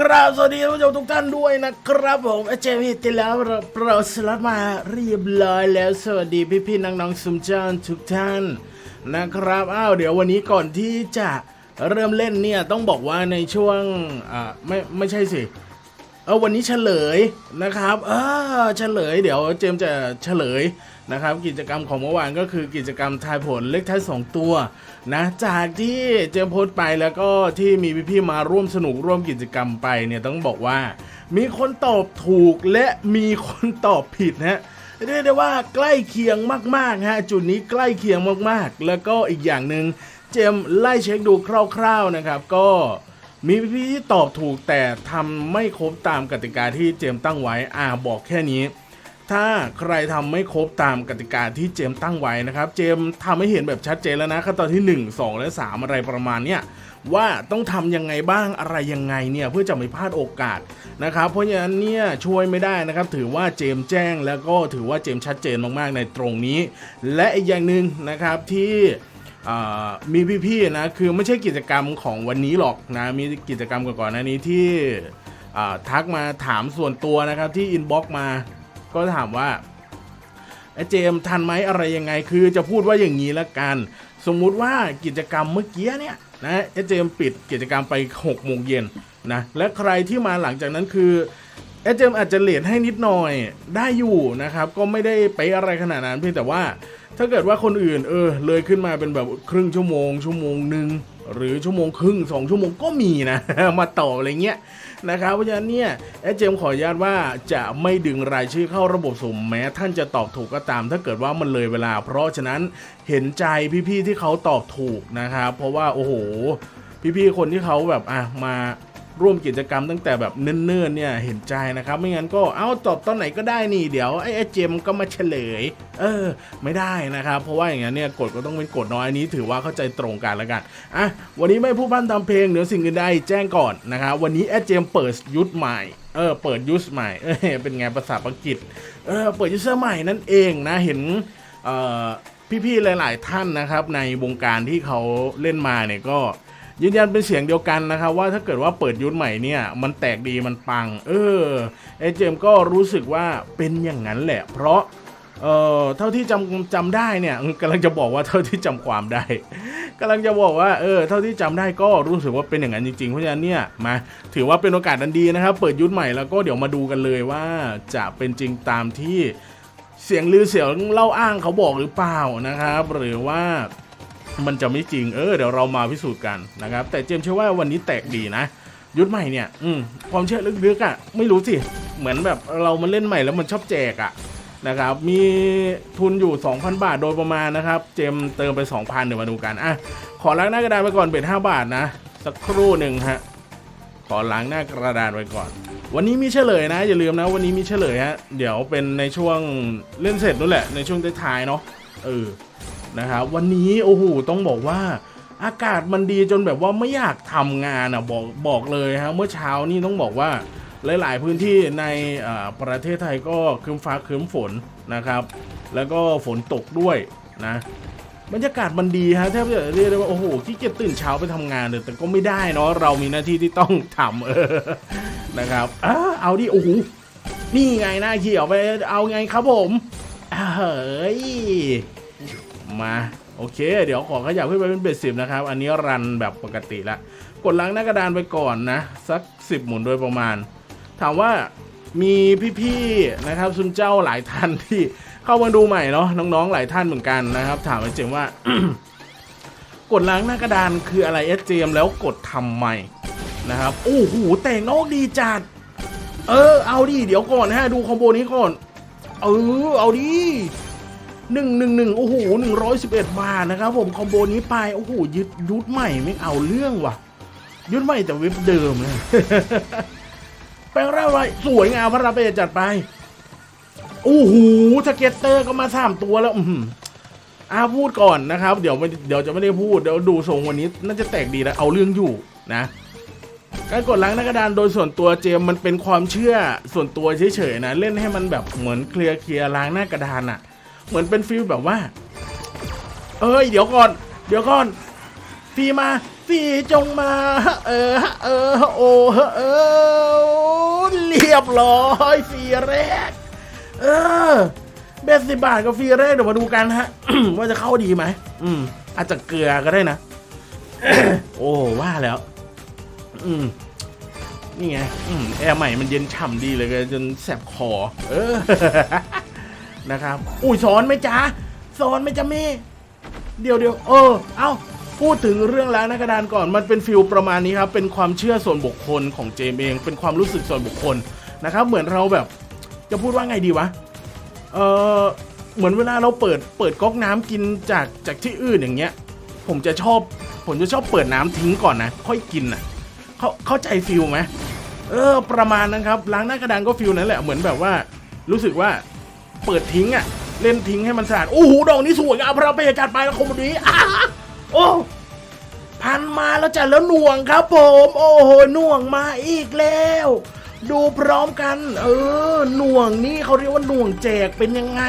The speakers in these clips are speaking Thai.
กราบสวัสดีท่านผู้ชมทุกท่านด้วยนะครับผมเจมี่ติแล้วเราเราสลัดมาเรียบร้อยแล้วสวัสดีพี่ๆน้องๆซุมจานทุกท่านนะครับอ้าวเดี๋ยววันนี้ก่อนที่จะเริ่มเล่นเนี่ยต้องบอกว่าในช่วงอ่าไม่ไม่ใช่สิเออวันนี้เฉลยนะครับเออเฉลย เดี๋ยวเจมจะเฉลย นะครับกิจกรรมของเมื่อวานก็คือกิจกรรมทายผลเลขท้ายสองตัวนะจากที่เจมโพสต์ไปแล้วก็ที่มีพี่ๆมาร่วมสนุกร่วมกิจกรรมไปเนี่ยต้องบอกว่า มีคนตอบถูกและมีคนตอบผิดนะเรียกได้ว่าใกล้เคียงมากๆฮะจุดนี้ใกล้เคียงมากๆ แล้วก็อีกอย่างหนึ่งเจมไล่เช็คดูคร่าว ๆนะครับ ก็มีพี่ๆที่ตอบถูกแต่ทำไม่ครบตามกติกาที่เจมตั้งไว้อ่าบอกแค่นี้ ถ้าใครทำไม่ครบตามกติกาที่เจมตั้งไว้นะครับ เจมส์ทำให้เห็นแบบชัดเจนแล้วนะขั้นตอนที่ 1 2 และ 3 อะไรประมาณเนี้ยว่าต้องทำยังไงบ้างอะไรยังไงเนี่ยเพื่อจะไม่พลาดโอกาสนะครับเพราะฉะนั้นเนี่ยช่วยไม่ได้นะครับถือว่าเจมแจ้งแล้วก็ถือว่าเจมชัดเจนมากๆในตรงนี้ และอีกอย่างหนึ่งนะครับที่มีพี่ๆนะคือไม่ใช่กิจกรรมของวันนี้หรอกนะมีกิจกรรมก่อนๆหน้านี้ที่ทักมาถามส่วนตัวนะครับที่อินบ็อกมา ก็ถามว่าไอ้เจมทันไหมอะไรยังไง คือจะพูดว่าอย่างนี้ละกัน สมมุติว่ากิจกรรมเมื่อกี้เนี่ยนะไอ้เจมปิดกิจกรรมไป6โมงเย็นนะและใครที่มาหลังจากนั้นคือไอ้เจมอาจจะเลทให้นิดหน่อยได้อยู่นะครับ ก็ไม่ได้ไปอะไรขนาดนั้นเพียงแต่ว่าถ้าเกิดว่าคนอื่นเออเลยขึ้นมาเป็นแบบครึ่งชั่วโมง ชั่วโมงหนึ่ง หรือชั่วโมงครึ่งสองชั่วโมงก็มีนะ มาต่ออะไรเงี้ยนะครับเพราะฉะนั้นเนี่ยแอดเจมขออนุญาตว่าจะไม่ดึงรายชื่อเข้าระบบสุ่มแม้ ท่านจะตอบถูกก็ตาม ถ้าเกิดว่ามันเลยเวลา เพราะฉะนั้นเห็นใจพี่ๆที่เขาตอบถูกนะครับเพราะว่าโอ้โห พี่ๆคนที่เขาแบบอะมา ร่วมกิจกรรมตั้งแต่แบบเนิ่นๆเนี่ยเห็นใจนะครับ ไม่งั้นก็เอาตอบตอนไหนก็ได้นี่เดี๋ยวไอ้เจมก็มาเฉลย เออ ไม่ได้นะครับ เพราะว่าอย่างนั้นเนี่ยกฎก็ต้องเป็นกฎน้อยอันนี้ถือว่าเข้าใจตรงกันแล้วกันอะวันนี้ไม่พูดพร่ำทำเพลงเหนือสิ่งอื่นใดแจ้งก่อนนะครับวันนี้ไอ้เจมเปิดยุทธใหม่เออเปิดยุทธใหม่เออเป็นไงภาษาอังกฤษเออเปิดยุทธใหม่นั่นเองนะเห็นเอ่อพี่ๆหลาย ๆ ท่านนะครับ ในวงการที่เขาเล่นมาเนี่ยก็ ยืนยันเป็นเสียงเดียวกันนะครับว่าถ้าเกิดว่าเปิดยุทธใหม่เนี่ยมันแตกดีมันปัง เออไอเจมก็รู้สึกว่าเป็นอย่างนั้นแหละ เพราะเออเท่าที่จำจำได้เนี่ยกำลังจะบอกว่าเท่าที่จำความได้กำลังจะบอกว่าเออเท่าที่จำได้ก็รู้สึกว่าเป็นอย่างนั้นจริงๆเพราะฉะนั้นเนี่ยมาถือว่าเป็นโอกาสอันดีนะครับ เปิดยุทธใหม่แล้วก็เดี๋ยวมาดูกันเลยว่าจะเป็นจริงตามที่เสียงลือเสียงเล่าอ้างเขาบอกหรือเปล่านะครับ หรือว่า มันจะไม่จริงเออเดี๋ยวเรามาพิสูจน์กันนะครับ แต่เจมเชื่อว่าวันนี้แตกดีนะ ยุทธใหม่เนี่ยอืมความเชื่อลึกๆอะ่ะ ไม่รู้สิเหมือนแบบเรามาเล่นใหม่แล้วมันชอบแจกอะ่ะนะครับมีทุนอยู่ 2,000 บาทโดยประมาณนะครับ เจมเติมไป 2,000เดี๋ยวมาดูกันอะขอล้างหน้ากระดานไปก่อนเบ็ด5บาทนะ สักครู่หนึ่งฮะขอล้างหน้ากระดานไว้ก่อน วันนี้มีเฉลยนะ อย่าลืมนะวันนี้มีเฉลยฮะเดี๋ยวเป็นในช่วงเล่นเสร็จนู่นแหละในช่วงท้ายๆเนาะเออ นะครับวันนี้โอ้โหต้องบอกว่าอากาศมันดีจนแบบว่าไม่อยากทำงานอะบอกบอกเลยฮะเมื่อเช้านี่ต้องบอกว่าหลาย ๆ พื้นที่ในประเทศไทยก็ครึ้มฟ้าครึ้มฝนนะครับ แล้วก็ฝนตกด้วยนะบรรยากาศมันดีฮะแทบจะเรียกได้ว่าโอ้โหขี้เกียจตื่นเช้าไปทำงานเลยแต่ก็ไม่ได้เนาะเรามีหน้าที่ที่ต้องทำเออนะครับอ่าเอาดิโอ้โหนี่ไงหน้าเขียวไปเอาไงครับผมเฮ้ย มาโอเค เดี๋ยวขอขยับขึ้นไปเป็นเบ็ดสิบนะครับ อันนี้รันแบบปกติละกดล้างหน้ากระดานไปก่อนนะ สักสิบหมุนโดยประมาณ ถามว่ามีพี่ๆนะครับซุนเจ้าหลายท่านที่เข้ามาดูใหม่เนาะน้องๆหลายท่านเหมือนกันนะครับ ถามไอ้เจมว่ากดล้างหน้ากระดานคืออะไรเอสเจมแล้วกดทำใหม่นะครับโอ้โหแต่งนอกดีจัด เออ เอาดิเดี๋ยวก่อนฮะดูคอมโบนี้ก่อน เออเอาดิ หนึ่งหนึ่งหนึ่งโอ้โหหนึ่งร้อยสิบเอ็ดบาทนะครับผมคอมโบนี้ไป โอ้โหยึดยุดใหม่ไม่เอาเรื่องว่ะ ยุดใหม่แต่เว็บเดิมเลยแปลงร่างไว้สวยงามพระราเปจัดไป โอ้โหสเก็ตเตอร์ก็มาสามตัวแล้ว อือหือาพูดก่อนนะครับ เดี๋ยวไม่เดี๋ยวจะไม่ได้พูด เดี๋ยวดูทรงวันนี้ น่าจะแตกดีแล้วเอาเรื่องอยู่นะการกดล้างหน้ากระดานโดยส่วนตัวเจมมันเป็นความเชื่อส่วนตัวเฉยๆนะ เล่นให้มันแบบเหมือนเคลียร์เคลียร์ล้างหน้ากระดานอะ เหมือนเป็นฟิลแบบว่า เอ้ย เดี๋ยวก่อน เดี๋ยวก่อนฟีมาฟีจงมา เออ เออ โอ้เออ เรียบร้อยฟีแรก เออเบสสิบบาทกับฟีแรกเดี๋ยวมาดูกันฮะ ว่าจะเข้าดีไหม อืม อาจจะเกลือก็ได้นะ โอ้ว่าแล้ว อืม นี่ไง อืม แอร์ใหม่มันเย็นฉ่ำดีเลยจนแสบคอ เออ นะครับ อุ้ยสอนไหมจ๊ะสอนไหมจ๊ะเม่เดี๋ยวเดี๋ยวเออ เอ้าพูดถึงเรื่องล้างหน้ากระดานก่อนมันเป็นฟิลประมาณนี้ครับ เป็นความเชื่อส่วนบุคคลของเจมเอง เป็นความรู้สึกส่วนบุคคลนะครับ เหมือนเราแบบจะพูดว่าไงดีวะ เออเหมือนเวลาเราเปิดเปิดก๊อกน้ำกินจากจากที่อื่นอย่างเงี้ย ผมจะชอบ ผมจะชอบเปิดน้ำทิ้งก่อนนะ ค่อยกินอะเขาเข้าใจฟิลไหมเออ ประมาณนั้นครับล้างหน้ากระดานก็ฟิลนั้นแหละเหมือนแบบว่า รู้สึกว่า เปิดทิ้งอะเล่นทิ้งให้มันสะอาดโอ้โหดอกนี้สวยงามพระเปยจัดไปแล้วคมนี้อ้าโอ้พันมาแล้วจ้ะแล้วหน่วงครับผม โอ้โหหน่วงมาอีกแล้ว ดูพร้อมกัน เออหน่วงนี่เขาเรียกว่าหน่วงแจกเป็นยังไง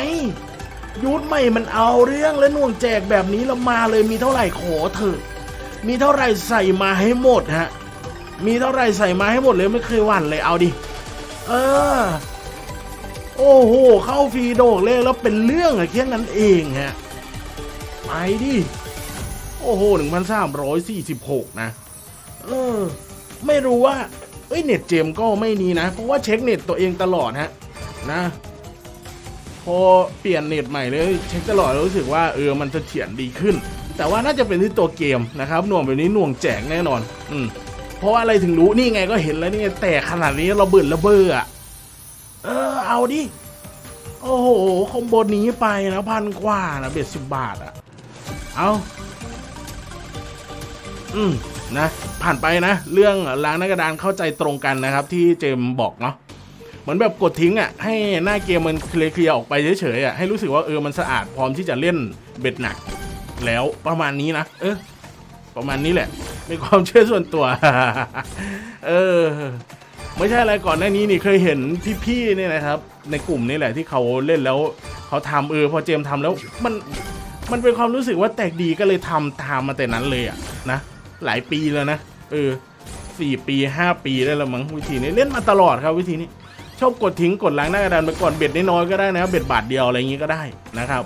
ยุทธใหม่มันเอาเรื่องและหน่วงแจกแบบนี้แล้วมาเลยมีเท่าไหร่ขอเถอะมีเท่าไหร่ใส่มาให้หมดฮะมีเท่าไหร่ใส่มาให้หมดเลยไม่เคยหวั่นเลยเอาดิ เออ โอ้โห เข้าฟรีโดกเลขแล้วเป็นเรื่องอะแค่นั้นเองฮะ ไปดิ โอ้โหหนึ่งพันสามร้อยสี่สิบหกนะ เออ ไม่รู้ว่า เอ้ย เน็ตเจมก็ไม่นี้นะ เพราะว่าเช็คเน็ตตัวเองตลอดฮะ นะ พอเปลี่ยนเน็ตใหม่เลย เช็คตลอดแล้วรู้สึกว่าเออ มันเสถียรดีขึ้น แต่ว่าน่าจะเป็นที่ตัวเกมนะครับ หน่วงแบบนี้หน่วงแจกแน่นอน อืมเพราะอะไรถึงรู้ นี่ไงก็เห็นแล้วนี่ไงแต่ขนาดนี้เราเบิ่นระเบ้ออะ เออ เอาดิ โอ้โห คอมโบนี้ไปนะพันกว่านะเบ็ดสิบบาทอะเอาอืมนะ ผ่านไปนะ เรื่องล้างหน้ากระดานเข้าใจตรงกันนะครับ ที่เจมบอกเนาะเหมือนแบบกดทิ้งอะ ให้หน้าเกมมันเคลียร์ออกไปเฉยๆอะให้รู้สึกว่าเออมันสะอาดพร้อมที่จะเล่นเบ็ดหนัก แล้วประมาณนี้นะเออ ประมาณนี้แหละเป็นความเชื่อส่วนตัว เออ ไม่ใช่อะไรก่อนหน้านี้นี่เคยเห็นพี่ๆเนี่ยนะครับ ในกลุ่มนี่แหละที่เขาเล่นแล้วเขาทำเออพอเจมส์ทำแล้วมันมันเป็นความรู้สึกว่าแตกดีก็เลยทำตามมาแต่นั้นเลยอะนะหลายปีแล้วนะเออสี่ปีห้าปีได้แล้วมั้งวิธีนี้เล่นมาตลอดครับวิธีนี้ชอบกดทิ้งกดล้างหน้ากระดานไปก่อนเบ็ดน้อยก็ได้นะเบ็ดบาทเดียวอะไรอย่างงี้ก็ได้นะครับ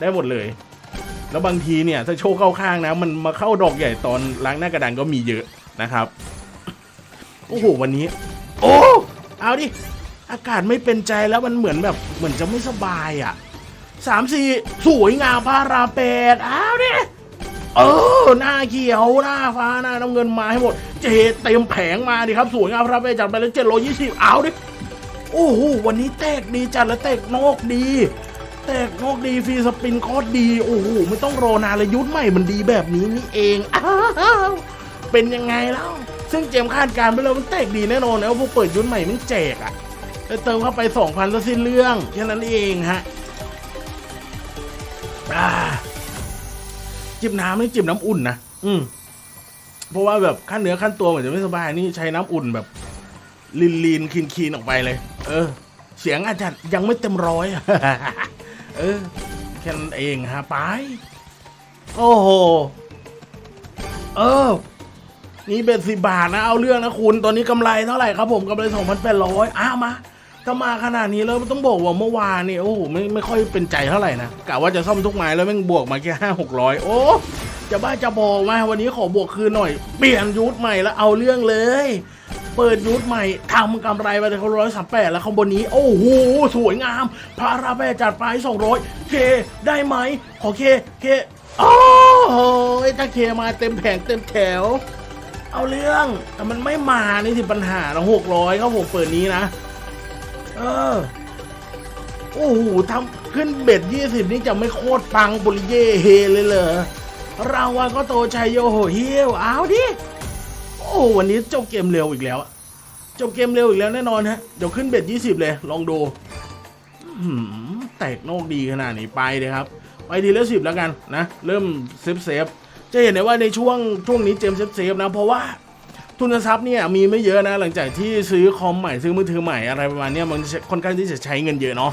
ได้หมดเลย แล้วบางทีเนี่ยถ้าโชคเข้าข้างนะ มันมาเข้าดอกใหญ่ตอนล้างหน้ากระดานก็มีเยอะนะครับโอ้โหวันนี้ โอ้เอาดิ อากาศไม่เป็นใจแล้วมันเหมือนแบบเหมือนจะไม่สบายอะสามสี่สวยงามพาราเปดเอาดิเออหน้าเขียวหน้าฟ้าหน้าน้ำเงินมาให้หมด เจเต็มแผงมาดิครับสวยงามพาราเปดจัดไปแล้วเจ็ดร้อยยี่สิบเอาดิโอ้โหวันนี้แตกดีจัดและแตกนอกดีแตกนอกดีฟรีสปินคตรดีโอ้โหไม่ต้องรอนานเลยยุทธใหม่มันดีแบบนี้นี่เองอ้าวเป็นยังไงแล้ว ซึ่งเจมคาดการไปแล้วมันแตกดีแน่นอนนะว่าพวกเปิดยุทธใหม่มันแจกอะแล้วเติมเข้าไปสองพันก็สิ้นเรื่องแค่นั้นเองฮะจิบน้ำไม่จิบน้ำอุ่นนะอืมเพราะว่าแบบขั้นเนื้อขั้นตัวเหมือนจะไม่สบายนี่ใช้น้ำอุ่นแบบลีนลีนคีนคีนออกไปเลย เออ เสียงอาจจะยังไม่เต็มร้อยเออแค่นั้นเองฮะไป โอ้โห เออ นี่เป็นสิบาทนะเอาเรื่องนะคุณ ตอนนี้กำไรเท่าไหร่ครับผมกำไรสองพันแปดร้อยอ้ามาถ้ามาขนาดนี้แล้วต้องบอกว่าเมื่อวานนี่โอ้โหไม่ไม่ค่อยเป็นใจเท่าไหร่นะกะว่าจะซ่อมทุกไม้แล้วแม่งบวกมาแค่ห้าหกร้อยโอ้จะบ้าจะบอกมาวันนี้ขอบวกคืนหน่อย เปลี่ยนยุทธใหม่แล้วเอาเรื่องเลย เปิดยุทธใหม่ทำกำไรไปเลยเขาร้อยสามแปดแล้วข้างบนนี้ โอ้โหสวยงาม พาราแปจัดไปสองร้อยเคได้ไหม ขอเคเคโอ้โหถ้าเคมาเต็มแผงเต็มแถว เอาเรื่อง แต่มันไม่มานี่สิปัญหาละหกร้อยเขาผมเปิดนี้นะ เออ โอ้โหทำขึ้นเบ็ดยี่สิบนี่จะไม่โคตรปังบุริเย่เฮเลยเหรอรางวัลก็โตชัยโยโหเฮียวเอาดิ โอ้วันนี้จบเกมเร็วอีกแล้วอะจบเกมเร็วอีกแล้วแน่นอนฮะ เดี๋ยวขึ้นเบ็ดยี่สิบเลย ลองดูหือแตกโนกดีขนาดนี้ไปเลยครับ ไปทีละสิบแล้วกันนะ เริ่มเซฟเซฟ จะเห็นได้ว่าในช่วงช่วงนี้เจมเซฟเซฟนะ เพราะว่าทุนทรัพย์เนี่ยมีไม่เยอะนะหลังจากที่ซื้อคอมใหม่ซื้อมือถือใหม่อะไรประมาณนี้มันค่อนข้างที่จะใช้เงินเยอะเนาะ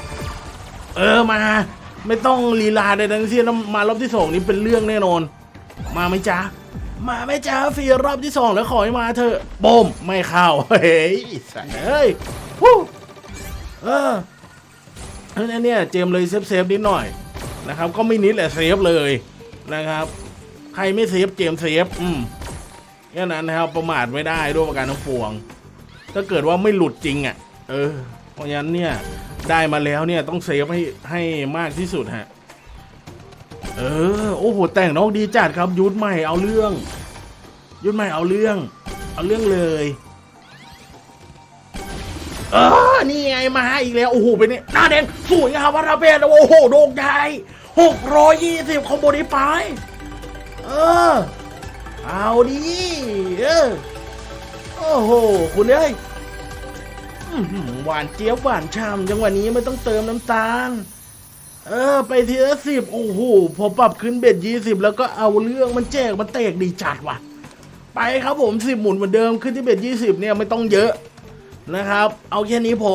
เออมา ไม่ต้องลีลาใดทั้งสิ้นมารอบที่สองนี้เป็นเรื่องแน่นอน มาไหมจ๊ะมาไหมจ้าฟรีรอบที่สองแล้วขอให้มาเถอะบมไม่เข้าเฮ้ยสัตว์เฮ้ยวู้เออเพราะฉะนั้นเนี่ยเจมเลยเซฟเซฟๆนิดหน่อยนะครับ ก็ไม่นิดแหละเซฟเลยนะครับ ใครไม่เซฟเจมเซฟอืมแค่นั้นนะครับประมาทไม่ได้ด้วยประการทั้งปวง ถ้าเกิดว่าไม่หลุดจริงอะ เออ เพราะฉะนั้นเนี่ยได้มาแล้วเนี่ยต้องเซฟให้ให้มากที่สุดฮะ เออ โอ้โห แต่งน้องดีจัดครับ ยุทธใหม่เอาเรื่อง ยุทธใหม่เอาเรื่อง เอาเรื่องเลย เออ นี่ไงมาอีกแล้ว โอ้โห เป็นนี่หน้าแดงสวยครับวัฒนเพศโอ้โห โด่งใหญ่หกร้อยยี่สิบคอมโบนี้ไป เออ เอาดิเออโอ้โห คุณเอ้ยหวานเจี๊ยบหวานฉ่ำจังหวะนี้ไม่ต้องเติมน้ำตาล เออ ไปทีละสิบโอ้โห พอปรับขึ้นเบ็ดยี่สิบแล้วก็เอาเรื่องมันแจกมันเตกดีจัดว่ะ ไปครับผมสิบหมุนเหมือนเดิมขึ้นที่เบ็ดยี่สิบเนี่ยไม่ต้องเยอะนะครับ เอาแค่นี้พอ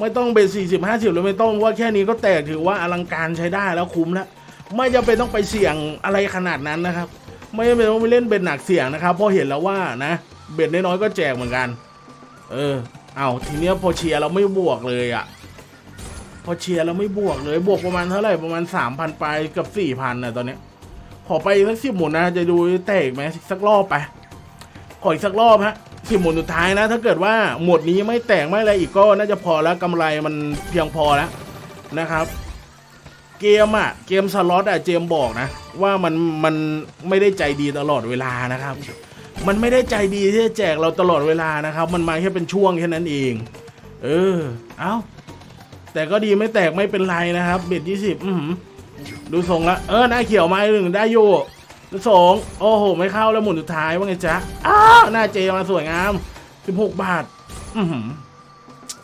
ไม่ต้องเบ็ดสี่สิบห้าสิบหรือไม่ต้องว่าแค่นี้ก็แตกถือว่าอลังการใช้ได้แล้วคุ้มแล้ว ไม่จำเป็นต้องไปเสี่ยงอะไรขนาดนั้นนะครับ ไม่จำเป็นต้องไปเล่นเบ็ดหนักเสี่ยงนะครับเพราะเห็นแล้วว่านะ เบ็ดน้อยๆก็แจกเหมือนกัน เออ เอาทีเนี้ยพอเชียร์เราไม่บวกเลยอะ่ะพอเชียร์เราไม่บวกเลยบวกประมาณเท่าไหร่ประมาณสามพันไปกับสี่พันนะตอนเนี้ยขอไปสักสิบหมุนนะจะดูแตกไหมสักรอบไปขออีกสักรอบฮะสิบหมุนสุดท้ายนะ ถ้าเกิดว่าหมวดนี้ไม่แตกไม่อะไรอีกก็น่าจะพอแล้วกำไรมันเพียงพอแล้วนะครับ เกมอะเกมสล็อตอะเจมบอกนะ ว่ามันมันไม่ได้ใจดีตลอดเวลานะครับ มันไม่ได้ใจดีที่จะแจกเราตลอดเวลานะครับ มันมาแค่เป็นช่วงแค่นั้นเอง เออ เอาแต่ก็ดีไม่แตกไม่เป็นไรนะครับ เบ็ดยี่สิบดูทรงละเออหน้าเขียวมาหนึ่งได้อยู่สองโอ้โห ไม่เข้าแล้วหมุนสุดท้ายว่าไงจ๊ะอ้าวหน้าเจมาสวยงามสิบหกบาท อือหือ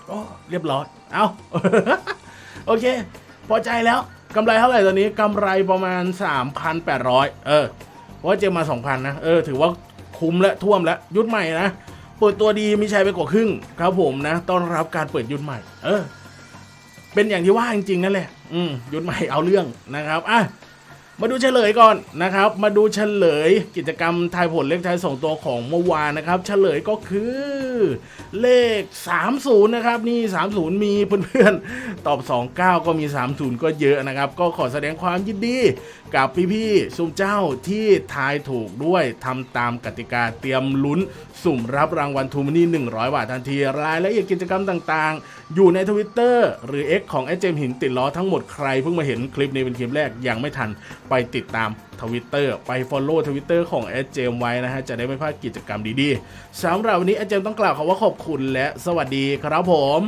โอ้เรียบร้อย เอาโอเค พอใจแล้ว กำไรเท่าไหร่ตอนนี้กำไรประมาณ 3,800 เออเพราะว่าเจมมา2,000นะ เออ ถือว่าคุ้มและท่วมแล้ยุดใหม่นะ เปิดตัวดีมีชัยไปกว่าครึ่งครับผมนะ ต้อนรับการเปิดยุดใหม่ เออ เป็นอย่างที่ว่าจริงๆนั่นแหละ อืมยุดใหม่เอาเรื่องนะครับ อะ มาดูเฉลยก่อนนะครับ มาดูเฉลยกิจกรรมทายผลเลขท้ายสองตัวของเมื่อวานนะครับ เฉลยก็คือเลข 30 นะครับ นี่ 30 มีเพื่อนๆ ตอบ 29 ก็มี 30 ก็เยอะนะครับ ก็ขอแสดงความยินดีกับพี่ๆซุมเจ้าที่ทายถูกด้วยทำตามกติกาเตรียมลุ้น สุ่มรับรางวัลทูมินี่ 100 บาททันที รายละเอียดกิจกรรมต่างๆ อยู่ในทวิตเตอร์หรือ X ของไอเจมหินติดล้อทั้งหมดใครเพิ่งมาเห็นคลิปนี้เป็นคลิปแรกยังไม่ทันไปติดตามทวิตเตอร์ไป Follow ทวิตเตอร์ของแอดเจมไว้นะฮะ จะได้ไม่พลาดกิจกรรมดีๆสำหรับวันนี้แอดเจมต้องกล่าวคำว่าขอบคุณและสวัสดีครับผม